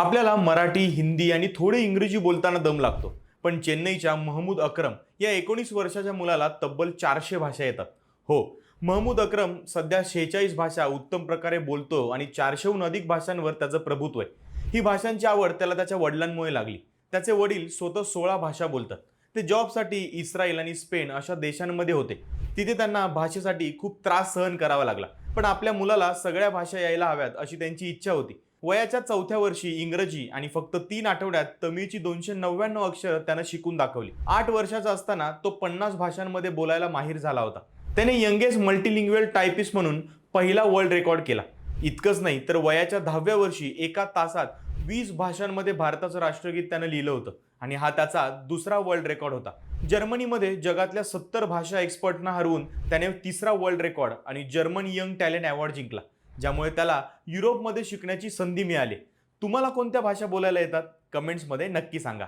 आपल्याला मराठी हिंदी आणि थोडे इंग्रजी बोलताना दम लागतो. पण चेन्नईच्या महमूद अक्रम या एकोणीस वर्षाच्या मुलाला तब्बल चारशे भाषा येतात. हो महमूद अक्रम सध्या शेहेचाळीस भाषा उत्तम प्रकारे बोलतो आणि चारशेहून अधिक भाषांवर त्याचं प्रभुत्व आहे. ही भाषांची आवड त्याला त्याच्या वडिलांमुळे लागली. त्याचे वडील स्वतः सोळा भाषा बोलतात. ते जॉबसाठी इस्रायल आणि स्पेन अशा देशांमध्ये होते. तिथे त्यांना भाषेसाठी खूप त्रास सहन करावा लागला. पण आपल्या मुलाला सगळ्या भाषा यायला हव्यात अशी त्यांची इच्छा होती. वयाच्या चौथ्या वर्षी इंग्रजी आणि फक्त तीन आठवड्यात तमिळची दोनशे नव्याण्णव अक्षर त्यानं शिकून दाखवली. आठ वर्षाचा असताना तो पन्नास भाषांमध्ये बोलायला माहीर झाला होता. त्याने यंगेस्ट मल्टीलिंग्युअल टायपिस्ट म्हणून पहिला वर्ल्ड रेकॉर्ड केला. इतकंच नाही तर वयाच्या दहाव्या वर्षी एका तासात वीस भाषांमध्ये भारताचं राष्ट्रगीत त्यानं लिहिलं होतं. आणि हा त्याचा दुसरा वर्ल्ड रेकॉर्ड होता. जर्मनीमध्ये जगातल्या सत्तर भाषा एक्सपर्टना हरवून त्याने तिसरा वर्ल्ड रेकॉर्ड आणि जर्मन यंग टॅलेंट अवॉर्ड जिंकला. ज्यामुळे त्याला युरोपमध्ये शिकण्याची संधी मिळाली. तुम्हाला कोणत्या भाषा बोलायला येतात? कमेंट्समध्ये नक्की सांगा.